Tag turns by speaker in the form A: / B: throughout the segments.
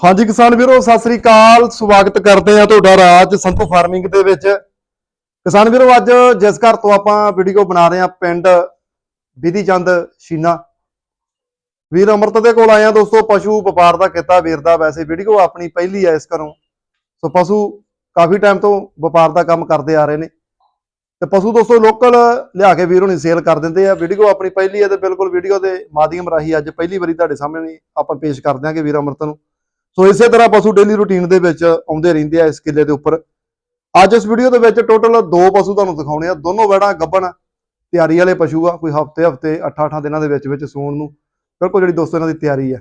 A: ਹਾਂਜੀ ਕਿਸਾਨ ਵੀਰੋ, ਸਤਿ ਸ੍ਰੀ ਅਕਾਲ। ਸਵਾਗਤ ਕਰਦੇ ਆ ਤੁਹਾਡਾ ਰਾਜ ਸੰਤੂ ਫਾਰਮਿੰਗ ਦੇ ਵਿੱਚ। ਕਿਸਾਨ ਵੀਰੋ, ਅੱਜ ਜਿਸ ਘਰ ਤੋਂ ਆਪਾਂ ਵੀਡੀਓ ਬਣਾ ਰਹੇ ਆ ਪਿੰਡ ਵਿਧੀ ਚੰਦ ਸ਼ੀਨਾ। ਵੀਰ ਅਮਰਤ ਦੇ ਕੋਲ ਆਏ ਆ ਦੋਸਤੋ, ਪਸ਼ੂ ਵਪਾਰ ਦਾ ਕੀਤਾ ਵੀਰ ਦਾ। ਵੈਸੇ ਵੀਡੀਓ ਆਪਣੀ ਪਹਿਲੀ ਆ ਇਸ ਘਰੋਂ। ਸੋ ਪਸ਼ੂ ਕਾਫੀ ਟਾਈਮ ਤੋਂ ਵਪਾਰ ਦਾ ਕੰਮ ਕਰਦੇ ਆ ਰਹੇ ਨੇ। ਤੇ ਪਸ਼ੂ ਦੋਸਤੋ ਲੋਕਲ ਲਿਆ ਕੇ ਵੀਰ ਹੁਣੀ ਸੇਲ ਕਰ ਦਿੰਦੇ ਆ। ਵੀਡੀਓ ਆਪਣੀ ਪਹਿਲੀ ਹੈ ਤੇ ਬਿਲਕੁਲ ਵੀਡੀਓ ਦੇ ਮਾਧਿਅਮ ਰਾਹੀਂ ਅੱਜ ਪਹਿਲੀ ਵਾਰੀ ਤੁਹਾਡੇ ਸਾਹਮਣੇ ਆਪਾਂ ਪੇਸ਼ ਕਰ ਦਿਆਂਗੇ ਵੀਰ ਅਮਰਤ ਨੂੰ। ਸੋ ਇਸੇ ਤਰ੍ਹਾਂ ਪਸ਼ੂ ਡੇਲੀ ਰੂਟੀਨ ਦੇ ਵਿੱਚ ਆਉਂਦੇ ਰਹਿੰਦੇ ਆ ਇਸ ਕਿੱਲੇ ਦੇ ਉੱਪਰ। ਅੱਜ ਇਸ ਵੀਡੀਓ ਦੇ ਵਿੱਚ ਟੋਟਲ ਦੋ ਪਸ਼ੂ ਤੁਹਾਨੂੰ ਦਿਖਾਉਣੇ ਆ। ਦੋਨੋਂ ਵੜਾ ਗੱਬਣ ਤਿਆਰੀ ਵਾਲੇ ਪਸ਼ੂ ਆ। ਕੋਈ ਹਫ਼ਤੇ ਹਫ਼ਤੇ 8-8 ਦਿਨਾਂ ਦੇ ਵਿੱਚ ਵਿੱਚ ਸੂਣ ਨੂੰ। ਬਿਲਕੁਲ ਜਿਹੜੀ ਦੋਸਤੋ ਇਹਨਾਂ ਦੀ ਤਿਆਰੀ ਆ।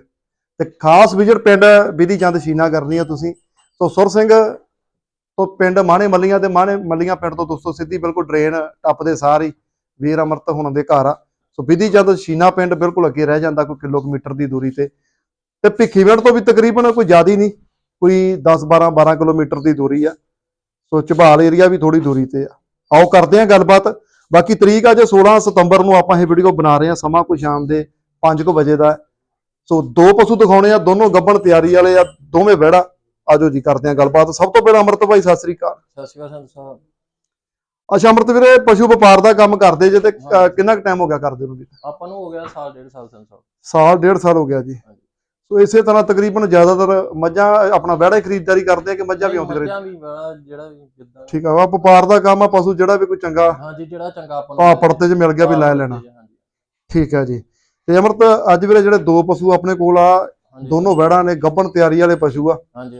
A: ਤੇ ਖਾਸ ਵਿਜ਼ਿਟ ਪਿੰਡ ਵਿਧੀ ਚੰਦ ਸ਼ੀਨਾ ਕਰਨੀ ਆ ਤੁਸੀਂ। ਸੋ ਸੁਰ ਸਿੰਘ ਤੋਂ ਪਿੰਡ ਮਾਣੇ ਮੱਲੀਆਂ ਤੇ ਮਾਣੇ ਮੱਲੀਆਂ ਪਿੰਡ ਤੋਂ ਦੋਸਤੋ ਸਿੱਧੀ ਬਿਲਕੁਲ ਡਰੇਨ ਟੱਪਦੇ ਸਾਰ ਹੀ ਵੀਰ ਅਮਰਤ ਹੁਣਾਂ ਦੇ ਘਰ ਆ। ਸੋ ਵਿਧੀ ਚੰਦ ਸ਼ੀਨਾ ਪਿੰਡ ਬਿਲਕੁਲ ਅੱਗੇ ਰਹਿ ਜਾਂਦਾ, ਕੋਈ ਕਿਲੋਮੀਟਰ ਦੀ ਦੂਰੀ ਤੇ। ਤੇ ਭਿੱਖੀਵਿੰਡ ਤੋਂ ਵੀ ਤਕਰੀਬਨ ਕੋਈ ਜ਼ਿਆਦਾ ਨਹੀਂ ਕੋਈ 10 12 12 ਕਿਲੋਮੀਟਰ ਦੀ ਦੂਰੀ ਆ। ਸੋ ਝਬਾਲ ਏਰੀਆ ਵੀ ਥੋੜੀ ਦੂਰੀ ਤੇ ਆ। ਆਓ ਕਰਦੇ ਆ ਗੱਲਬਾਤ। ਬਾਕੀ ਤਰੀਕ ਅੱਜ 16 ਸਤੰਬਰ ਨੂੰ ਆਪਾਂ ਇਹ ਵੀਡੀਓ ਬਣਾ ਰਹੇ ਆ ਸਮਾਂ ਕੋਈ ਸ਼ਾਮ ਦੇ 5:00 ਵਜੇ ਦਾ। ਸੋ ਦੋ ਪਸ਼ੂ ਦਿਖਾਉਣੇ ਆ ਦੋਨੋਂ ਗੱਬਣ ਤਿਆਰੀ ਵਾਲੇ ਆ ਦੋਵੇਂ ਵਿਹੜਾ। ਆਜੋ ਜੀ ਕਰਦੇ ਆ ਗੱਲਬਾਤ। ਸਭ ਤੋਂ ਪਹਿਲਾਂ ਅਮਰਤ ਭਾਈ ਸਤਿ ਸ੍ਰੀ ਅਕਾਲ।
B: ਸਤਿ ਸ਼੍ਰੀ ਅਕਾਲ ਸੰਤ ਸਾਹਿਬ।
A: ਅੱਛਾ ਅਮਰਤ ਵੀਰੇ ਪਸ਼ੂ ਵਪਾਰ ਦਾ ਕੰਮ ਕਰਦੇ ਜੇ ਤੇ ਕਿੰਨਾ ਕੁ ਟਾਈਮ ਹੋ ਗਿਆ ਕਰਦੇ ਨੂੰ ਜੀ
B: ਆਪਾਂ ਨੂੰ ਹੋ ਗਿਆ ਸਾਲ ਡੇਢ ਸਾਲ ਸੰਤ ਸਾਹਿਬ।
A: ਸਾਲ ਡੇਢ ਸਾਲ ਹੋ ਗਿਆ ਜੀ। ਸੋ ਇਸੇ ਤਰ੍ਹਾਂ ਤਕਰੀਬਨ ਜ਼ਿਆਦਾਤਰ ਮੱਝਾਂ ਆਪਣਾ ਵਿਹੜਾ ਹੀ ਖਰੀਦਦਾਰੀ ਕਰਦੇ ਆ ਕਿ ਮੱਝਾਂ ਵੀ ਆਉਂਦੀਆਂ
B: ਮੱਝਾਂ ਵੀ ਬੜਾ ਜਿਹੜਾ ਵੀ ਜਿੱਦਾਂ
A: ਠੀਕ ਆ ਵਾ ਵਪਾਰ ਦਾ ਕੰਮ ਆ ਪਸ਼ੂ ਜਿਹੜਾ ਵੀ ਕੋਈ ਚੰਗਾ
B: ਹਾਂਜੀ ਜਿਹੜਾ ਚੰਗਾ ਆਪਾਂ
A: ਭਾਅ ਪੜਤੇ 'ਚ ਮਿਲ ਗਿਆ ਵੀ ਲੈ ਲੈਣਾ। ਠੀਕ ਹੈ ਜੀ। ਤੇ ਅਮਰਤ ਅੱਜ ਵੀਰੇ ਜਿਹੜੇ ਦੋ ਪਸ਼ੂ ਆਪਣੇ ਕੋਲ ਆ ਦੋਨੋਂ ਵਹਿੜਾਂ ਨੇ ਗੱਬਣ ਤਿਆਰੀ ਵਾਲੇ ਪਸ਼ੂ ਆ।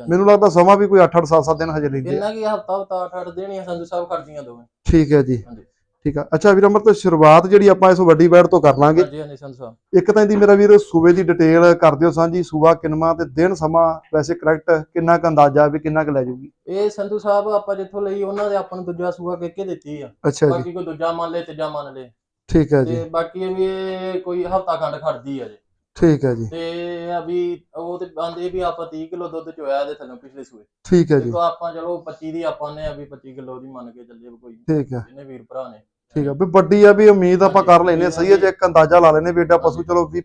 A: ਮੈਨੂੰ ਲੱਗਦਾ ਸਮਾਂ ਵੀ ਕੋਈ 8-8 7-7 ਦਿਨ ਹਜੇ ਲੈਂਦੇ ਆ।
B: ਇੰਨਾ ਕੀ ਹਫਤਾ ਹਫਤਾ ਅੱਠ ਅੱਠ ਦੇਣੀ ਸੰਤ ਸਾਹਿਬ ਕਰਦੀਆਂ ਦੋਵੇਂ।
A: ਠੀਕ ਹੈ ਜੀ।
B: ਹਾਂਜੀ।
A: ਠੀਕ ਆ। ਅੱਛਾ ਵੀਰ ਅਮਰਤ ਸ਼ੁਰੂਆਤ ਜਿਹੜੀ ਆਪਾਂ ਇਸ ਵੱਡੀ ਵੈੜ ਤੋਂ ਕਰ ਲਾਂਗੇ।
B: ਹਾਂਜੀ ਹਾਂਜੀ ਸੰਤ ਸਾਹਿਬ।
A: ਇੱਕ ਤਾਂ ਇਹਦੀ ਮੇਰਾ ਵੀਰ ਸੂਬੇ ਦੀ ਡਿਟੇਲ ਕਰ ਦਿਓ ਸਾਂਝੀ ਸੂਬਾ ਕਿੰਨਵਾਂ ਤੇ ਦਿਨ ਸਮਾਂ ਵੈਸੇ ਕਰੈਕਟ ਕਿੰਨਾ ਕੁ ਅੰਦਾਜ਼ਾ ਵੀ ਕਿੰਨਾ ਕੁ ਲੈ ਜਾਊਗੀ
B: ਇਹ ਸੰਤੂ ਸਾਹਿਬ ਆਪਾਂ ਜਿੱਥੋਂ ਲਈ ਉਹਨਾਂ ਦੇ ਆਪਾਂ ਨੂੰ ਦੂਜਾ ਸੂਆ ਕਹਿ ਕੇ ਦਿੱਤੀ ਆ।
A: ਅੱਛਾ ਜੀ।
B: ਬਾਕੀ ਕੋਈ ਦੂਜਾ ਮੰਨ ਲੇ ਤੀਜਾ ਮੰਨ ਲੇ।
A: ਠੀਕ ਹੈ ਜੀ।
B: ਤੇ ਬਾਕੀ ਇਹ ਵੀ ਇਹ ਕੋਈ ਹਫਤਾ ਖੰਡ ਖੜਦੀ ਆ ਜੀ।
A: ਠੀਕ ਹੈ ਜੀ।
B: ਤੇ ਅਭੀ ਉਹ ਤੇ ਆਂਦੇ ਵੀ ਆਪਾਂ 30 ਕਿਲੋ ਦੁੱਧ ਚੋਇਆ ਇਹਦੇ ਥੱਲੋਂ ਪਿਛਲੇ ਸੂਏ।
A: ਠੀਕ ਹੈ ਜੀ।
B: ਦੇਖੋ ਆਪਾਂ ਚਲੋ 25 ਦੀ ਆਪਾਂ ਨੇ ਅਭੀ 25 ਕਿਲੋ ਦੀ ਮੰਨ ਕੇ ਚੱਲੇ ਕੋਈ
A: ਠੀਕ ਹੈ
B: ਇਹਨੇ ਵੀਰ ਭਰਾ ਨੇ।
A: ਠੀਕ ਆ ਵੀ ਵੱਡੀ ਆ ਵੀ ਉਮੀਦ ਆਪਾਂ ਕਰ ਲੈਨੇ ਆ, ਸਹੀ ਹੈ ਜੇ ਇੱਕ ਅੰਦਾਜ਼ਾ ਲਾ ਲੈਨੇ ਵੀ ਏਡਾ ਪਸ਼ੂ ਚਲੋ ਵੀ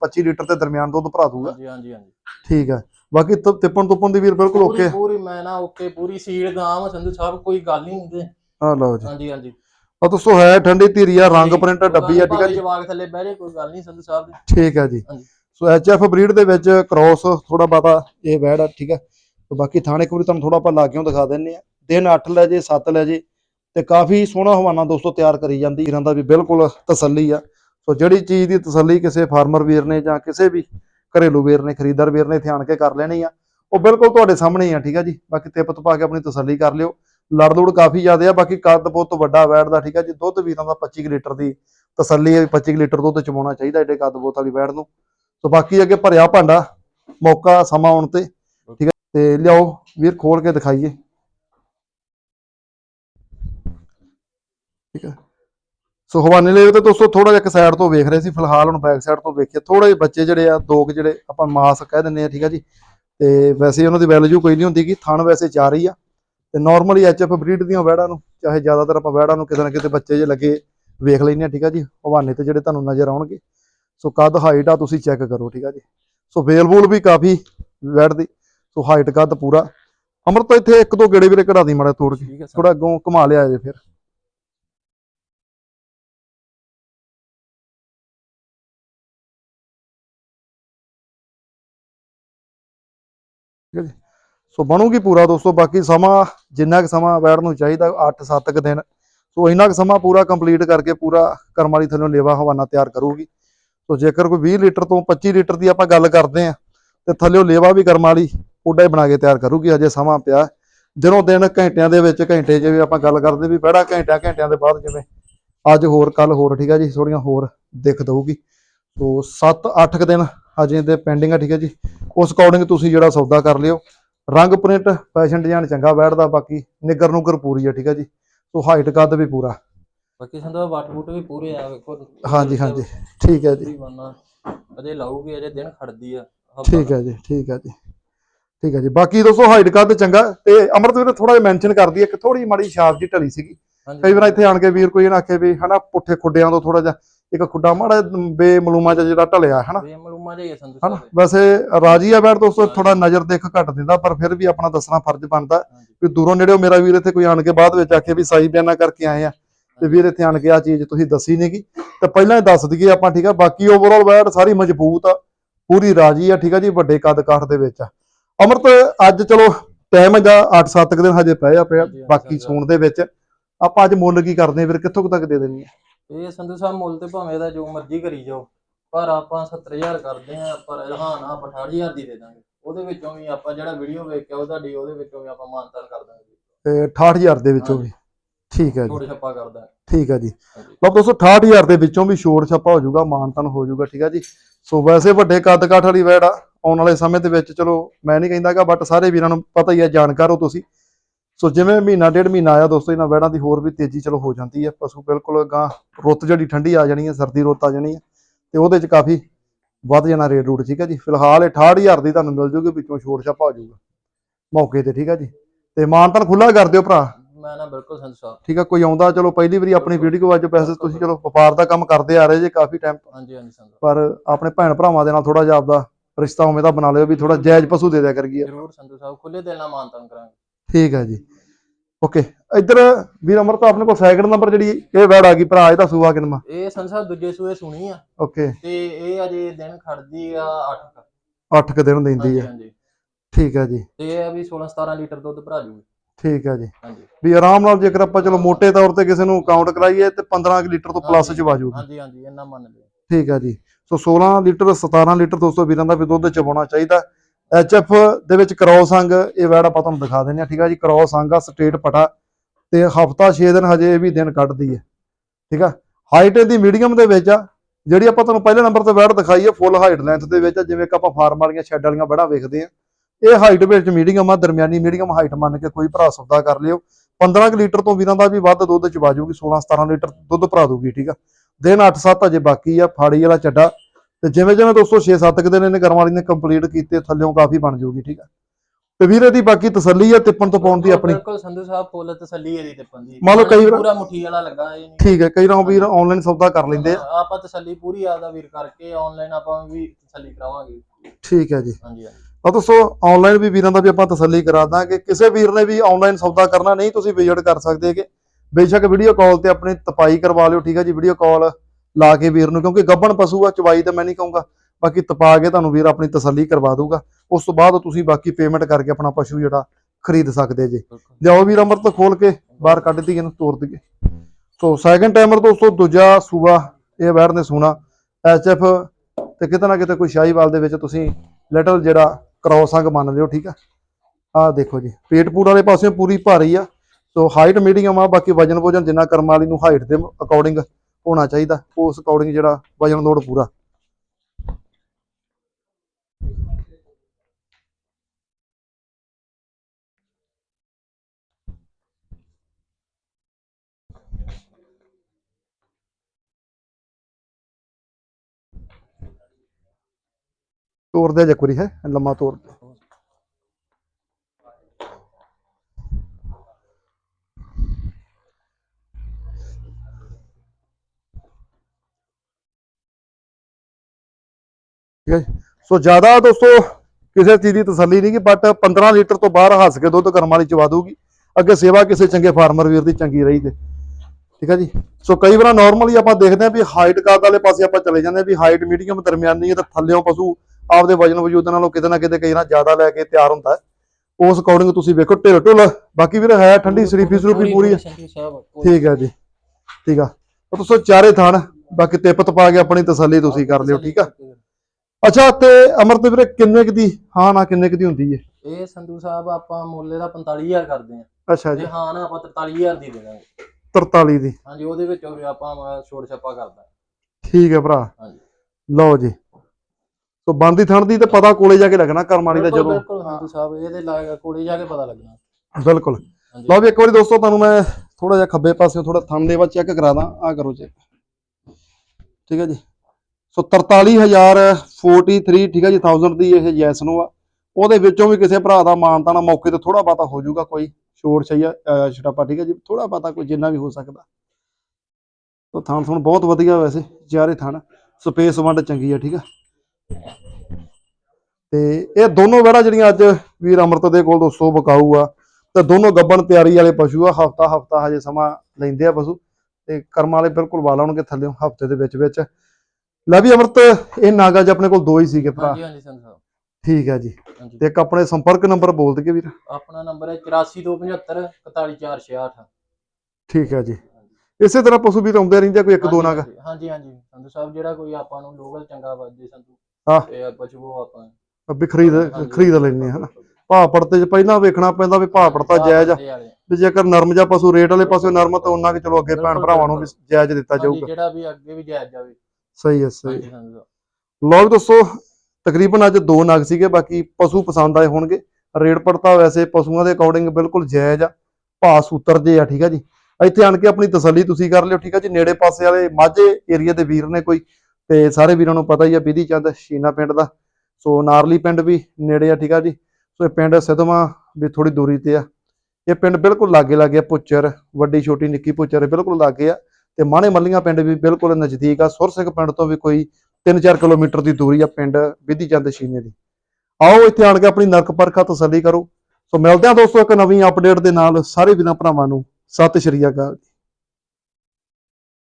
A: 25 ਲੀਟਰ ਦੇ ਦਰਮਿਆਨ ਦੁੱਧ ਭਰਾ ਦੂਗਾ।
B: ਹਾਂਜੀ ਹਾਂਜੀ ਹਾਂਜੀ।
A: ਠੀਕ ਆ ਬਾਕੀ ਤ- ਤਿੱਪਣ ਤੁੱਪਣ ਦੀ ਵੀਰ ਬਿਲਕੁਲ ਓਕੇ
B: ਪੂਰੀ ਮੈਂ ਨਾ ਓਕੇ ਪੂਰੀ ਸੀਲ ਗਾਮ ਸੰਧੂ ਸਾਹਿਬ ਕੋਈ ਗੱਲ ਨਹੀਂ ਤੇ।
A: ਆ ਲਓ ਜੀ।
B: ਹਾਂਜੀ ਹਾਂਜੀ।
A: ਆ ਦੋਸਤੋ ਹੈ ਠੰਡੀ ਧੀਰੀ ਆ ਰੰਗ ਪ੍ਰਿੰਟ ਡੱਬੀ ਆ ਠੀਕ ਆ ਜੀ।
B: ਜਵਾਗ ਥੱਲੇ ਬਹਿ ਜੇ ਕੋਈ ਗੱਲ ਨਹੀਂ ਸੰਧੂ ਸਾਹਿਬ ਦੀ।
A: ਠੀਕ ਆ ਜੀ।
B: ਹਾਂਜੀ।
A: ਸੋ ਐਚਐਫ ਬਰੀਡ ਦੇ ਵਿੱਚ ਕ੍ਰੋਸ ਥੋੜਾ ਬਾਤਾ ਇਹ ਵੈੜ ਆ ਠੀਕ ਆ। ਤੇ ਬਾਕੀ ਥਾਣੇ ਵਾਰੀ ਤੁਹਾਨੂੰ ਥੋੜਾ ਆਪਾਂ ਲਾਗਿਓਂ ਦਿਖਾ ਦਿੰਨੇ ਆ ਦਿਨ 8 ਲੈ ਜੇ 7 ਲੈ ਜੇ ਤੇ ਕਾਫੀ ਸੋਹਣਾ ਹਵਾਨਾ ਦੋਸਤੋ ਤਿਆਰ ਕਰੀ ਜਾਂਦੀ ਵੀਰਾਂ ਦਾ ਵੀ ਬਿਲਕੁਲ ਤਸੱਲੀ ਆ। ਸੋ ਜਿਹੜੀ ਚੀਜ਼ ਦੀ ਤਸੱਲੀ ਕਿਸੇ ਫਾਰਮਰ ਵੀਰ ਨੇ ਜਾਂ ਕਿਸੇ ਵੀ ਘਰੇਲੂ ਵੀਰ ਨੇ, ਖਰੀਦਦਾਰ ਵੀਰ ਨੇ ਧਿਆਨ ਕੇ ਕਰ ਲੈਣੀ ਆ, ਉਹ ਬਿਲਕੁਲ ਤੁਹਾਡੇ ਸਾਹਮਣੇ ਹੀ ਆ, ਠੀਕ ਆ ਜੀ? ਬਾਕੀ ਤਿਪ ਪਾ ਕੇ ਆਪਣੀ ਤਸੱਲੀ ਕਰ ਲਿਓ। ਲੜ ਲੁੜ ਕਾਫੀ ਜ਼ਿਆਦਾ ਆ, ਬਾਕੀ ਕੱਦ ਬਹੁਤ ਵੱਡਾ ਵੈੜ ਦਾ, ਠੀਕ ਆ ਜੀ? ਦੁੱਧ ਵੀਰਾਂ ਦਾ 25 ਕੁ ਲੀਟਰ ਦੀ ਤਸੱਲੀ ਹੈ ਵੀ 25 ਕੁ ਲੀਟਰ ਦੁੱਧ ਚਮਾਉਣਾ ਚਾਹੀਦਾ ਏਡੇ ਕੱਦ ਬਹੁਤ ਵਾਲੀ ਵੈੜ ਨੂੰ। ਸੋ ਬਾਕੀ ਅੱਗੇ ਭਰਿਆ ਭਾਂਡਾ, ਮੌਕਾ ਸਮਾਂ ਆਉਣ ਤੇ, ਠੀਕ ਹੈ ਤੇ ਲਿਆਓ, ਵੀਰ ਖੋਲ ਕੇ ਦਿਖਾਈਏ। ਠੀਕ ਹੈ। ਸੋ ਹਵਾਨੇ ਲਈ ਤੇ ਦੋਸਤੋ ਥੋੜਾ ਜਿਹਾ ਇੱਕ ਸਾਈਡ ਤੋਂ ਵੇਖ ਰਹੇ ਸੀ ਫਿਲਹਾਲ ਹੁਣ ਬੈਕ ਸਾਈਡ ਤੋਂ ਵੇਖੀਏ। ਥੋੜੇ ਜਿਹੇ ਬੱਚੇ ਜਿਹੜੇ ਆ ਦੋ ਕੁ ਜਿਹੜੇ ਆਪਾਂ ਮਾਸ ਕਹਿ ਦਿੰਨੇ ਆ ਠੀਕ ਆ ਜੀ। ਤੇ ਵੈਸੇ ਉਹਨਾਂ ਦੀ ਵੈਲਿਊ ਕੋਈ ਨਹੀਂ ਹੁੰਦੀ ਗੀ ਥਣ ਵੈਸੇ ਚਾਰ ਹੀ ਆ। ਤੇ ਨਾਰਮਲੀ ਐਚਐਫ ਬਰੀਡ ਦੀਆਂ ਵੈੜਾਂ ਨੂੰ ਚਾਹੇ ਜ਼ਿਆਦਾਤਰ ਆਪਾਂ ਵੈੜਾਂ ਨੂੰ ਕਿਤੇ ਨਾ ਕਿਤੇ ਬੱਚੇ ਜੇ ਲੱਗੇ ਵੇਖ ਲੈਂਦੇ ਆ ਠੀਕ ਆ ਜੀ। ਹਵਾਨੇ ਤੇ ਜਿਹੜੇ ਤੁਹਾਨੂੰ ਨਜ਼ਰ ਆਉਣਗੇ। ਸੋ ਕੱਦ ਹਾਈਟ ਆ ਤੁਸੀਂ ਚੈੱਕ ਕਰੋ ਠੀਕ ਆ ਜੀ। ਸੋ ਵੇਲ ਵੂਲ ਵੀ ਕਾਫੀ ਵੈੜ ਦੀ ਸੋ ਹਾਈਟ ਕੱਦ ਪੂਰਾ। ਅਮਰਤ ਇੱਥੇ ਇੱਕ ਦੋ ਗੇੜੇ ਵੀਰੇ ਕਢਾ ਦੀ ਮਾੜਾ ਤੋੜ ਕੇ ਥੋੜਾ ਅੱਗੋਂ ਘੁਮਾ ਲਿਆ ਜੇ ਫਿਰ। ਠੀਕ ਹੈ ਜੀ। ਸੋ ਬਣੂਗੀ ਪੂਰਾ ਦੋਸਤੋ, ਬਾਕੀ ਸਮਾਂ ਜਿੰਨਾ ਕੁ ਸਮਾਂ ਵੈੜ ਨੂੰ ਚਾਹੀਦਾ 8-7 ਕੁ ਦਿਨ। ਸੋ ਇੰਨਾ ਕੁ ਸਮਾਂ ਪੂਰਾ ਕੰਪਲੀਟ ਕਰਕੇ ਪੂਰਾ ਕਰਮ ਵਾਲੀ ਲੇਵਾ ਹਵਾਨਾ ਤਿਆਰ ਕਰੂਗੀ। ਸੋ ਜੇਕਰ ਕੋਈ 20 ਲੀਟਰ ਤੋਂ 25 ਲੀਟਰ ਦੀ ਆਪਾਂ ਗੱਲ ਕਰਦੇ ਆ ਤੇ ਥੱਲਿਓ ਲੇਵਾ ਵੀ ਕਰਮ ਵਾਲੀ ਹੀ ਬਣਾ ਕੇ ਤਿਆਰ ਕਰੂਗੀ ਅਜੇ ਸਮਾਂ ਪਿਆ। ਦਿਨੋਂ ਦਿਨ ਘੰਟਿਆਂ ਦੇ ਵਿੱਚ ਘੰਟੇ ਜਿਵੇਂ ਆਪਾਂ ਗੱਲ ਕਰਦੇ ਵੀ ਬੜਾ ਘੰਟਿਆਂ ਘੰਟਿਆਂ ਦੇ ਬਾਅਦ ਜਿਵੇਂ ਅੱਜ ਹੋਰ ਕੱਲ ਹੋਰ, ਠੀਕ ਹੈ ਜੀ ਥੋੜੀਆਂ ਹੋਰ ਦਿੱਖ ਦਊਗੀ। ਸੋ 7-8 ਦਿਨ ਅਜੇ ਦੇ ਪੈਂਡਿੰਗ ਆ, ਠੀਕ ਹੈ ਜੀ। ਉਸ ਅਕੋਰਡਿੰਗ ਤੁਸੀਂ ਜਿਹੜਾ ਸੌਦਾ ਕਰ ਲਿਓ। ਰੰਗ ਪ੍ਰਿੰਟ ਫੈਸ਼ਨ ਡਿਜ਼ਾਈਨ ਚੰਗਾ ਬੈਠਦਾ ਬਾਕੀ ਨਿੱਗਰ ਨੂਗਰ ਪੂਰੀ ਆ ਠੀਕ ਹੈ ਜੀ। ਸੋ ਹਾਈਟ ਕੱਦ ਵੀ ਪੂਰਾ।
B: ਬਾਕੀ ਸੰਧੂ ਵਾਟ ਬੂਟ ਵੀ ਪੂਰੇ ਆ ਵੇਖੋ।
A: ਹਾਂਜੀ ਹਾਂਜੀ। ਠੀਕ ਹੈ ਜੀ।
B: ਅਜੇ ਲਾਊਗੀ ਅਜੇ ਦਿਨ ਖੜਦੀ ਆ।
A: ਠੀਕ ਹੈ ਜੀ ਠੀਕ ਹੈ ਜੀ। ਠੀਕ ਹੈ ਜੀ। ਬਾਕੀ ਦੋਸਤੋ ਹਾਈਟ ਕੱਦ ਚੰਗਾ। ਤੇ ਅਮਰਤ ਵੀਰ ਥੋੜਾ ਜਿਹਾ ਮੈਂਸ਼ਨ ਕਰਦੀ ਹੈ ਕਿ ਥੋੜੀ ਮਾੜੀ ਛਾਪ ਜੀ ਢਲੀ ਸੀਗੀ। ਕਈ ਵਾਰ ਇੱਥੇ ਆਣ ਕੇ ਵੀਰ ਕੋਈ ਨਾ ਆਖੇ ਵੀ ਹਨਾ ਪੁੱਠੇ ਖੁੱਡਿਆਂ ਤੋਂ ਥੋੜਾ ਜਿਹਾ ਇੱਕ ਖੁੱਡਾ ਮਾੜਾ ਬੇਮਲੂਮਾ ਜਿਹਾ ਜਿਹੜਾ ਢਲਿਆ ਹਨਾ।
B: ਸੰਧੂ
A: ਹਨਾ?
B: ਸਾਹਿਬ
A: ਵੈਸੇ ਰਾਜੀ ਆ ਬੈਠ ਦੋਸਤੋ ਥੋੜਾ ਨਜ਼ਰ ਦੇਖ ਘੱਟ ਦਿੰਦਾ ਪਰ ਫਿਰ ਵੀ ਆਪਣਾ ਦੱਸਣਾ ਫਰਜ਼ ਬਣਦਾ। ਵੀ ਦੂਰੋਂ ਨੇੜਿਓ ਮੇਰਾ ਵੀਰ ਇੱਥੇ ਕੋਈ ਆਣ ਕੇ ਬਾਅਦ ਵਿੱਚ ਆ ਕੇ ਵੀ ਸਹੀ ਬਿਆਨਾ ਕਰਕੇ ਆਏ ਆ। ਤੇ ਵੀਰ ਇੱਥੇ ਆਣ ਕੇ ਆ ਚੀਜ਼ ਤੁਸੀਂ ਦੱਸੀ ਨਹੀਂਗੀ ਤੇ ਪਹਿਲਾਂ ਹੀ ਦੱਸ ਦਈਏ ਆਪਾਂ ਠੀਕ ਆ? ਬਾਕੀ ਓਵਰਆਲ ਬੈਟ ਸਾਰੀ ਮਜ਼ਬੂਤ ਆ ਪੂਰੀ ਰਾਜੀ ਆ ਠੀਕ ਆ ਜੀ? ਵੱਡੇ ਕੱਦ ਕਾਠ ਦੇ ਵਿੱਚ ਆ। ਅਮਰਤ ਅੱਜ ਚਲੋ ਟਾਈਮ ਹੈਗਾ 8-7 ਦਿਨ ਹਜੇ ਪਏ ਆ ਪਿਆ। ਬਾਕੀ। ਸੂਣ ਦੇ ਵਿੱਚ। ਆਪਾਂ ਅੱਜ ਮੁੱਲ ਕੀ ਕਰਦੇ ਆ ਵੀਰ? ਕਿੱਥੋਂ ਕੁ ਤੱਕ ਦੇ ਦੇਣੀ ਆ?
B: ਇਹ ਸੰਧੂ ਸਾਹਿਬ ਮੁੱਲ ਤੇ ਭਾਵੇਂ ਇਹਦਾ ਜੋ ਮਰਜ਼ੀ ਕਰੀ ਜਾਓ। ਪਰ ਆਪਾਂ 70000 ਕਰਦੇ ਆ ਪਰ ਹਾਂ ਨਾ ਆਪਾਂ 68000 ਦੀ ਦੇ ਦਾਂਗੇ। ਉਹਦੇ ਵਿੱਚੋਂ ਵੀ ਆਪਾਂ ਜਿਹੜਾ ਵੀਡੀਓ ਵੇਖਿਆ ਉਹ ਤੁਹਾਡੀ ਉਹਦੇ ਵਿੱਚੋਂ ਵੀ ਆਪਾਂ ਮਾਨਤਾਨ ਕਰ ਦਾਂਗੇ
A: ਤੇ 68000 ਦੇ ਵਿੱਚੋਂ ਵੀ। ਠੀਕ ਹੈ ਜੀ।
B: ਥੋੜੇ ਛੱਪਾ ਕਰ ਦਾਂਗੇ
A: ਠੀਕ ਹੈ ਜੀ। ਲਓ ਦੋਸਤੋ 68000 ਦੇ ਵਿੱਚੋਂ ਵੀ ਛੋੜ ਛੱਪਾ ਹੋ ਜਾਊਗਾ ਮਾਨਤਨ ਹੋ ਜਾਊਗਾ ਠੀਕ ਹੈ ਜੀ। ਸੋ ਵੈਸੇ ਵੱਡੇ ਕੱਦ ਕਾਠ ਵਾਲੀ ਵੈੜ ਆ ਆਉਣ ਵਾਲੇ ਸਮੇਂ ਦੇ ਵਿੱਚ ਚਲੋ ਮੈਂ ਨਹੀਂ ਕਹਿੰਦਾਗਾ ਬਟ ਸਾਰੇ ਵੀਰਾਂ ਨੂੰ ਪਤਾ ਹੀ ਹੈ ਜਾਣਕਾਰ ਹੋ ਤੁਸੀਂ। ਸੋ ਜਿਵੇਂ ਮਹੀਨਾ ਡੇਢ ਮਹੀਨਾ ਆਇਆ ਦੋਸਤੋ ਇਹਨਾਂ ਵੈੜਾਂ ਦੀ ਹੋਰ ਵੀ ਤੇਜ਼ੀ ਚਲੋ ਹੋ ਜਾਂਦੀ ਹੈ। ਪਸ਼ੂ ਬਿਲਕੁਲ ਗਾਂ ਰੁੱਤ ਜਿਹੜੀ ਠੰਡੀ ਆ ਜਾਣੀ ਹੈ ਸਰਦੀ ਰੁੱਤ ਆ ਜਾਣੀ ਹੈ। ਤੇ ਉਹਦੇ ਚ ਕਾਫੀ ਵੱਧ ਜਾਣਾ ਰੇਟ ਰੂਟ ਠੀਕ ਹੈ ਜੀ? ਫਿਲਹਾਲ ਇਹ 68000 ਦੀ ਤੁਹਾਨੂੰ ਮਿਲ ਜੂਗੀ ਵਿੱਚੋਂ ਛੋੜ ਛੱਪਾ ਹੋ ਜਾਊਗਾ। ਮੌਕੇ ਤੇ ਠੀਕ ਹੈ ਜੀ? ਤੇ ਮਾਨਤਨ ਖੁੱਲਾ ਕਰ ਦਿਓ ਭਰਾ।
B: ਮੈਂ ਨਾ ਬਿਲਕੁਲ ਸੰਧੂ ਸਾਹਿਬ।
A: ਠੀਕ ਆ ਕੋਈ ਆਉਂਦਾ ਚਲੋ ਪਹਿਲੀ ਵਾਰੀ ਆਪਣੀ ਵੀਡੀਓ ਅੱਜ ਪੈਸੇ ਤੁਸੀਂ ਚਲੋ ਵਪਾਰ ਦਾ ਕੰਮ ਕਰਦੇ ਆ ਰਹੇ ਜੇ ਕਾਫੀ ਟਾਈਮ
B: ਹਾਂਜੀ ਹਾਂਜੀ ਸੰਧੂ
A: ਪਰ ਆਪਣੇ ਭੈਣ ਭਰਾਵਾਂ ਦੇ ਨਾਲ ਥੋੜਾ ਜਿਹਾ ਆਪਦਾ ਰਿਸ਼ਤਾ ਉਵੇਂ ਦਾ ਬਣਾ ਲਿਓ ਵੀ ਥੋੜਾ ਜਾਇਜ਼ ਪਸ਼ੂ ਦੇ ਦਿਆ ਕਰੀਏ।
B: ਜ਼ਰੂਰ ਸੰਧੂ ਸਾਹਿਬ ਖੁੱਲੇ ਦਿਲ ਨਾਲ ਮਾਨਤਾਨ ਕਰਾਂਗੇ।
A: ਠੀਕ ਹੈ ਜੀ। ਓਕੇ ਇੱਧਰ ਵੀਰ ਅਮਰਤ ਆਪਣੇ ਕੋਲ ਸੈਕਿੰਡ ਨੰਬਰ ਜਿਹੜੀ ਇਹ ਵੈੜ ਆ ਗਈ ਭਰਾ ਇਹਦਾ ਸੂਆ ਕਿਨਮਾ
B: ਇਹ ਸਾਹਿਬ ਦੂਜੇ ਸੂਏ ਸੁਣੀ ਆ।
A: ਓਕੇ।
B: ਤੇ ਇਹ ਅਜੇ ਦਿਨ ਖੜਦੀ ਆ 8
A: 8 ਕ ਦਿਨ ਦਿੰਦੀ
B: ਹਾਂਜੀ
A: ਠੀਕ ਹੈ ਜੀ।
B: ਤੇ ਇਹ ਆ ਵੀ 16 17 ਲੀਟਰ ਦੁੱਧ ਭਰਾ ਜੂਗੀ।
A: ਠੀਕ ਹੈ ਜੀ।
B: ਹਾਂਜੀ।
A: ਵੀ ਆਰਾਮ ਨਾਲ ਜੇਕਰ ਆਪਾਂ ਚਲੋ ਮੋٹے ਤੌਰ ਤੇ ਕਿਸੇ ਨੂੰ ਕਾਊਂਟ ਕਰਾਈਏ ਤੇ 15 ਕੁ ਲੀਟਰ ਤੋਂ ਪਲੱਸ ਚ ਵਾਜੂਗੀ
B: ਹਾਂਜੀ ਹਾਂਜੀ ਇੰਨਾ ਮੰਨ ਲਿਓ।
A: ਠੀਕ ਹੈ ਜੀ। ਸੋ 16 ਲੀਟਰ 17 ਲੀਟਰ ਦੋਸਤੋ ਵੀਰਾਂ ਦਾ ਵੀ ਦੁੱਧ ਚਵਾਉਣਾ ਚਾਹੀਦਾ। ਐਚਐਫ ਦੇ ਵਿੱਚ ਕ੍ਰੋਸ ਅੰਗ ਇਹ ਵੈੜ ਆਪਾਂ ਤੁਹਾਨੂੰ ਦਿਖਾ ਦਿੰਦੇ ਆ ਠੀਕ ਆ ਜੀ ਕ੍ਰੋਸ ਅੰਗ ਆ, ਸਟੇਟ ਪਟਾ। ਤੇ ਹਫਤਾ 6 ਦਿਨ ਹਜੇ ਇਹ ਵੀ ਦਿਨ ਕੱਢਦੀ ਹੈ। ਠੀਕ ਆ ਹਾਈਟ ਇਹਦੀ ਮੀਡੀਅਮ ਦੇ ਵਿੱਚ ਆ। ਜਿਹੜੀ ਆਪਾਂ ਤੁਹਾਨੂੰ ਪਹਿਲੇ ਨੰਬਰ ਤੇ ਵੈੜ ਦਿਖਾਈ ਹੈ ਫੁੱਲ ਹਾਈਟ ਲੈਂਥ ਦੇ ਵਿੱਚ ਜਿਵੇਂ ਕਿ ਆਪਾਂ ਫਾਰਮ ਵਾਲੀਆਂ ਸ਼ੈੱਡ ਵਾਲੀਆਂ ਵੈੜਾਂ ਵੇਖਦੇ ਆ ਇਹ ਹਾਈਟ ਵਿੱਚ ਮੀਡੀਅਮ ਆ, ਦਰਮਿਆਨੀ ਮੀਡੀਅਮ ਹਾਈਟ ਮੰਨ ਕੇ ਕੋਈ ਭਰਾ ਸੌਦਾ ਕਰ ਲਿਓ। 15 ਕੁ ਲੀਟਰ ਤੋਂ ਵੀਰਾਂ ਦਾ ਵੀ ਵੱਧ ਦੁੱਧ ਚ ਵਾਜੂਗੀ 16 17 ਲੀਟਰ ਦੁੱਧ ਭਰਾ ਦੂਗੀ ਠੀਕ ਆ। ਦਿਨ 8-7 ਅਜੇ ਬਾਕੀ ਆ, ਫਾੜੀ ਵਾਲਾ ਚੱਡਾ। ਤੇ ਜਿਵੇਂ ਜਿਵੇਂ ਦੋਸਤੋ 6-7 ਕੁ ਦਿਨ ਇਹਨੇ ਕਰਮ ਵਾਲੀ ਨੇ ਕੰਪਲੀਟ ਕੀਤੇ ਥੱਲਿਓਂ ਕਾਫੀ ਬਣ ਜਾਊਗੀ ਠੀਕ ਆ? ਤੇ ਵੀਰੇ ਦੀ ਬਾਕੀ ਤਸੱਲੀ ਆ ਤਿੱਪਣ ਤੋਂ ਪਾਉਣ ਦੀ ਆਪਣੀ?
B: ਬਿਲਕੁਲ ਸੰਧੂ ਸਾਹਿਬ ਫੁੱਲ ਤਸੱਲੀ ਇਹਦੀ ਤੇ ਪੰਦੀ
A: ਮੰਨ ਲਓ ਕਈ ਵਾਰ-
B: ਪੂਰਾ ਮੁੱਠੀ ਵਾਲਾ ਲੱਗਾ ਇਹ ਨਹੀਂ
A: ਠੀਕ ਹੈ ਕਈ ਰਾਂ ਵੀਰ ਆਨਲਾਈਨ ਸੌਦਾ ਕਰ ਲੈਂਦੇ ਆ।
B: ਆਪਾਂ ਤਸੱਲੀ ਪੂਰੀ ਆਦਾ ਵੀਰ ਕਰਕੇ ਆਨਲਾਈਨ ਆਪਾਂ ਵੀ ਤਸੱਲੀ ਕਰਾਵਾਂਗੇ।
A: ਠੀਕ ਹੈ ਜੀ।
B: ਹਾਂਜੀ
A: ਆ ਦੋਸਤੋ ਆਨਲਾਈਨ ਵੀ ਵੀਰਾਂ ਦਾ ਵੀ ਆਪਾਂ ਤਸੱਲੀ ਕਰਾ ਦਾਂਗੇ। ਕਿਸੇ ਵੀਰ ਨੇ ਵੀ ਆਨਲਾਈਨ ਸੌਦਾ ਕਰਨਾ ਨਹੀਂ ਤੁਸੀਂ ਵਿਜ਼ਿਟ ਕਰ ਸਕਦੇ ਹੈਗੇ। ਬੇਸ਼ੱਕ ਵੀਡੀਓ ਕਾਲ ਤੇ ਆਪਣੀ ਤਪਾਈ ਕਰਵਾ ਲਿਓ ਠੀਕ ਹੈ ਜੀ ਵੀਡੀਓ ਕਾਲ ਲਾ ਕੇ ਵੀਰ ਨੂੰ ਕਿਉਂਕਿ ਗੱਬਣ ਪਸ਼ੂ ਆ ਚਵਾਈ ਤਾਂ ਮੈਂ ਨਹੀਂ ਕਹੂੰਗਾ। ਬਾਕੀ ਤਪਾ ਕੇ ਤੁਹਾਨੂੰ ਵੀਰ ਆਪਣੀ ਤਸੱਲੀ ਕਰਵਾ ਦੂਗਾ ਉਸ ਤੋਂ ਬਾਅਦ ਤੁਸੀਂ ਬਾਕੀ ਪੇਮੈਂਟ ਕਰਕੇ ਆਪਣਾ ਪਸ਼ੂ ਜਿਹੜਾ ਖਰੀਦ ਸਕਦੇ ਜੇ। ਲਿਆਓ ਵੀਰ ਅਮਰਤ ਖੋਲ ਕੇ ਬਾਹਰ ਕੱਢ ਦਈਏ ਇਹਨੂੰ ਤੋੜ ਦਈਏ। ਸੋ ਸੈਕੰਡ ਟਾਈਮਰ ਦੋਸਤੋ ਦੂਜਾ ਸੂਆ ਇਹ ਵੈੜ ਨੇ ਸੋਨਾ ਐਚਐਫ ਤੇ ਕਿਤੇ ਨਾ ਕਿਤੇ ਕੋਈ ਸ਼ਾਹੀਵਾਲ ਦੇ ਵਿੱਚ ਤੁਸੀਂ ਲਿਟਲ ਜਿਹੜਾ ਕ੍ਰੋਸ ਅੰਗ ਮੰਨ ਲਿਓ ਠੀਕ ਆ? ਆਹ ਦੇਖੋ ਜੀ ਪੇਟ ਪੂੜ ਵਾਲੇ ਪਾਸੇ ਪੂਰੀ ਭਾਰੀ ਆ। ਸੋ ਹਾਈਟ ਮੀਡੀਅਮ ਆ ਬਾਕੀ ਵਜਨ ਵਜਨ ਜਿੰਨਾ ਕਰਮ ਵਾਲੀ ਨੂੰ ਹਾਈਟ ਦੇ ਅਕੋਰਡਿੰਗ ਹੋਣਾ ਚਾਹੀਦਾ, ਉਸ ਅਕੋਰਡਿੰਗ ਜਿਹੜਾ ਵਜਨ ਲੋਡ ਪੂਰਾ। ਤੋੜ ਦੇ ਜਕੂਰੀ ਹੈ, ਲੰਮਾ ਤੋੜ ਦੇ ਠੀਕ ਹੈ। ਸੋ ਜ਼ਿਆਦਾ ਦੋਸਤੋ ਕਿਸੇ ਚੀਜ਼ ਦੀ ਤਸੱਲੀ ਨਹੀਂ ਕਿ ਬਟ 15 ਲੀਟਰ ਤੋਂ ਬਾਹਰ ਹੱਸ ਕੇ ਦੁੱਧ ਕਰਮ ਵਾਲੀ ਚਵਾ ਦੂਗੀ ਅੱਗੇ ਸੇਵਾ ਕਿਸੇ ਚੰਗੇ ਫਾਰਮਰ ਵੀਰ ਦੀ ਚੰਗੀ ਰਹੀ ਤੇ। ਠੀਕ ਹੈ ਜੀ। ਸੋ ਕਈ ਵਾਰ ਨਾਰਮਲੀ ਆਪਾਂ ਦੇਖਦੇ ਹਾਂ ਵੀ ਹਾਈਟ ਕਾਦ ਵਾਲੇ ਪਾਸੇ ਆਪਾਂ ਚਲੇ ਜਾਂਦੇ ਹਾਂ ਵੀ ਹਾਈਟ ਮੀਡੀਅਮ ਦਰਮਿਆਨੀ ਹੈ ਤਾਂ ਥੱਲਿਓਂ ਪਸ਼ੂ ਆਪਦੇ ਵਜਨ ਵਜੂਦ ਨਾਲੋਂ ਕਿਤੇ ਨਾ ਕਿਤੇ ਕਈ ਨਾ ਜ਼ਿਆਦਾ ਲੈ ਕੇ ਤਿਆਰ ਹੁੰਦਾ ਹੈ। ਉਸ ਅਕੋਰਡਿੰਗ ਤੁਸੀਂ ਵੇਖੋ ਢਿੱਲ ਢੁੱਲ ਬਾਕੀ ਵੀਰ ਹੈ ਠੰਡੀ ਸਰੀਫੀ ਸਰੂਫੀ ਪੂਰੀ ਹੈ। ਠੀਕ ਹੈ ਜੀ। ਠੀਕ ਆ। ਤੁਸੀਂ ਚਾਰੇ ਥਾਣ ਬਾਕੀ ਤਿੱਪਤ ਪਾ ਕੇ ਆਪਣੀ ਤਸੱਲੀ ਤੁਸੀਂ ਕਰ ਲਿਓ ਠੀਕ ਆ? ਅੱਛਾ ਤੇ ਅਮਰਤ ਵੀਰੇ ਕਿੰਨੇ ਕੁ ਦੀ ਹਾਂ ਨਾ ਕਿੰਨੇ ਕੁ ਦੀ ਹੁੰਦੀ ਹੈ
B: ਇਹ ਸੰਧੂ ਸਾਹਿਬ ਆਪਾਂ ਮੁੱਲ ਦਾ 45000 ਕਰਦੇ ਆ।
A: ਅੱਛਾ ਜੀ।
B: ਤੇ ਹਾਂ ਨਾ ਆਪਾਂ 43000 ਦੀ ਦੇ ਦਾਂਗੇ।
A: 43 ਦੀ।
B: ਹਾਂਜੀ ਉਹਦੇ ਵਿੱਚੋਂ ਵੀ ਆਪਾਂ ਛੋੜ ਛੱਪਾ ਕਰਦਾ।
A: ਠੀਕ ਹੈ ਭਰਾ।
B: ਹਾਂਜੀ।
A: ਲਓ ਜੀ। ਸੋ ਬੰਦੀ ਥਣ ਦੀ ਤੇ ਪਤਾ ਕੋਲੇ ਜਾ ਕੇ ਲੱਗਣਾ ਕਰਮਾਲੀ ਦਾ ਜਦੋਂ।
B: ਬਿਲਕੁਲ ਸੰਧੂ ਸਾਹਿਬ ਇਹਦੇ ਲਾ ਕੋਲੇ ਜਾ ਕੇ ਪਤਾ ਲੱਗਣਾ।
A: ਬਿਲਕੁਲ। ਲਓ ਵੀ ਇੱਕ ਵਾਰੀ ਦੋਸਤੋ ਤੁਹਾਨੂੰ ਮੈਂ ਥੋੜਾ ਜਿਹਾ ਖੱਬੇ ਪਾਸਿਓਂ ਥੋੜਾ ਥਣ ਦੇ ਵਾ ਚੈੱਕ ਕਰਾ ਦਾਂ। ਆ ਕਰੋ ਚੈੱਕ ਠੀਕ ਹੈ ਜੀ। ਸੋ 43043 ਠੀਕ ਹੈ ਜੀ 1000 ਦੀ ਇਹ ਜੈਸ ਨੂੰ ਆ। ਉਹਦੇ ਵਿੱਚੋਂ ਵੀ ਕਿਸੇ ਭਰਾ ਦਾ ਮਾਨਤਾ ਨਾ ਮੌਕੇ ਤੇ ਥੋੜਾ ਬਾਤਾ ਹੋ ਜਾਊਗਾ, ਕੋਈ ਛੋੜ ਛਈਆ ਛਟਾਪਾ, ਠੀਕ ਹੈ ਜੀ ਥੋੜਾ ਬਾਤਾ ਕੋਈ ਜਿੰਨਾ ਵੀ ਹੋ ਸਕਦਾ। ਸੋ ਥਣ ਥਣ ਬਹੁਤ ਵਧੀਆ ਵੈਸੇ ਚਾਰੇ ਥਣ ਸਪੇਸ ਵੰਡ ਚੰਗੀ ਆ, ਠੀਕ ਆ। ਤੇ ਇਹ ਦੋਨੋਂ ਵੜਾ ਜਿਹੜੀਆਂ ਅੱਜ ਵੀਰ ਅਮਰਤ ਦੇ ਕੋਲ ਦੋਸਤੋ ਬਕਾਊ ਆ, ਤੇ ਦੋਨੋਂ ਗੱਬਣ ਤਿਆਰੀ ਵਾਲੇ ਪਸ਼ੂ ਆ ਹਫਤਾ ਹਫਤਾ ਹਜੇ ਸਮਾਂ ਲੈਂਦੇ ਆ ਪਸ਼ੂ, ਤੇ ਕਰਮ ਵਾਲੇ ਬਿਲਕੁਲ ਵਾਲ ਆਉਣਗੇ ਥੱਲੇ, ਹਫ਼ਤੇ ਦੇ ਵਿੱਚ ਵਿੱਚ ਲੈ ਵੀ ਅਮਰਤ ਇਹ ਨਾਗਾ ਜੀ ਆਪਣੇ ਕੋਲ ਦੋ ਹੀ ਸੀਗੇ ਭਰਾ।
B: ਹਾਂਜੀ ਹਾਂਜੀ ਸੰਧੂ ਸਾਹਿਬ।
A: ਠੀਕ ਹੈ ਜੀ।
B: ਹਾਂਜੀ।
A: ਤੇ ਇੱਕ ਆਪਣੇ ਸੰਪਰਕ ਨੰਬਰ ਬੋਲ ਦਈਏ ਵੀਰ।
B: ਆਪਣਾ ਨੰਬਰ ਹੈ 8475 41466
A: ਠੀਕ ਹੈ ਜੀ। ਇਸੇ ਤਰ੍ਹਾਂ ਪਸ਼ੂ ਵੀਰ ਆਉਂਦੇ ਰਹਿੰਦੇ ਆ, ਕੋਈ ਇੱਕ ਦੋ ਨਾਗਾ।
B: ਹਾਂਜੀ ਹਾਂਜੀ ਸੰਧੂ ਸਾਹਿਬ ਜਿਹੜਾ ਕੋਈ ਆਪਾਂ ਨੂੰ ਲੋਕਲ ਚੰਗਾ ਵੱਜੇ ਸੰਧੂ
A: ਹਾਂ।
B: ਤੇ ਪਸ਼ੂ ਉਹ ਆਪਾਂ
A: ਵੀ ਖਰੀਦ
B: ਹਾਂਜੀ।
A: ਖਰੀਦ ਲੈਣੇ ਹਨਾ। ਭਾਅ ਪੜਤੇ ਚ ਪਹਿਲਾਂ ਵੇਖਣਾ ਪੈਂਦਾ ਵੀ ਭਾਅ ਪੜਤਾ ਜਾਇਜ਼ ਆ। ਵੀ ਜੇਕਰ ਨਰਮ ਜਾਂ ਪਸ਼ੂ ਰੇਟ ਵਾਲੇ ਪਾਸੇ ਨਰਮ ਤਾਂ ਉਹਨਾਂ ਕਿ ਚਲੋ ਅੱਗੇ ਭੈਣ ਭਰਾਵਾਂ ਨੂੰ ਵੀ। ਜਾਇਜ਼ ਦਿੱਤਾ ਜਾਊਗਾ।
B: ਜਿਹੜਾ ਵੀ ਅੱਗੇ ਵੀ ਜਾਇਜ਼ ਜਾਵੇ।
A: ਸਹੀ ਹੈ ਸਹੀ
B: ਹਾਂਜੀ
A: ਲੋਕ ਦੋਸਤੋ ਤਕਰੀਬਨ ਅੱਜ ਦੋ ਨਗ ਸੀਗੇ ਬਾਕੀ ਪਸ਼ੂ ਪਸੰਦ ਆਏ ਹੋਣਗੇ। ਰੇਟ ਪੜਤਾ ਵੈਸੇ ਪਸ਼ੂਆਂ ਦੇ ਅਕੋਰਡਿੰਗ ਬਿਲਕੁਲ ਜਾਇਜ਼ ਆ ਭਾਅ ਸੂਤਰ ਜੇ ਆ ਠੀਕ ਆ ਜੀ। ਇੱਥੇ ਆਣ ਕੇ ਆਪਣੀ ਤਸੱਲੀ ਤੁਸੀਂ ਕਰ ਲਿਓ ਠੀਕ ਆ ਜੀ। ਨੇੜੇ ਪਾਸੇ ਵਾਲੇ ਮਾਝੇ ਏਰੀਆ ਦੇ ਵੀਰ ਨੇ ਕੋਈ ਤੇ ਸਾਰੇ ਵੀਰਾਂ ਨੂੰ ਪਤਾ ਹੀ ਆ ਬਿਧੀ ਚੰਦ ਸ਼ੀਨਾ ਪਿੰਡ ਦਾ। ਸੋ ਨਾਰਲੀ ਪਿੰਡ ਵੀ ਨੇੜੇ ਆ ਠੀਕ ਆ ਜੀ। ਸੋ ਇਹ ਪਿੰਡ ਸਿਧਵਾਂ ਵੀ ਥੋੜੀ ਦੂਰੀ ਤੇ ਆ। ਇਹ ਪਿੰਡ ਬਿਲਕੁਲ ਲਾਗੇ ਲਾਗੇ ਆ ਪੁੱਚਰ ਵੱਡੀ ਛੋਟੀ ਨਿੱਕੀ ਪੁੱਚਰ ਬਿਲਕੁਲ ਲਾਗੇ ਆ। ਤੇ ਮਾਣੇ ਮੱਲੀਆਂ ਪਿੰਡ ਵੀ ਬਿਲਕੁਲ ਨਜ਼ਦੀਕ ਆ। ਸੁਰ ਸਿੰਘ ਪਿੰਡ ਤੋਂ ਵੀ ਕੋਈ 3-4 ਕਿਲੋਮੀਟਰ ਦੀ ਦੂਰੀ ਆ ਪਿੰਡ, ਵਿਧੀ ਚੰਦ ਸ਼ੀਨੇ ਦੀ। ਆਓ ਇੱਥੇ ਆਣ ਕੇ ਆਪਣੀ ਨਰਕ ਪਰਖਾ ਤਸੱਲੀ ਕਰੋ। ਸੋ ਮਿਲਦੇ ਹਾਂ ਦੋਸਤੋ ਇੱਕ ਨਵੀਂ ਅਪਡੇਟ ਦੇ ਨਾਲ। ਸਾਰੇ ਵੀਰਾਂ ਭਰਾਵਾਂ ਨੂੰ ਸਤਿ ਸ਼੍ਰੀ ਅਕਾਲ।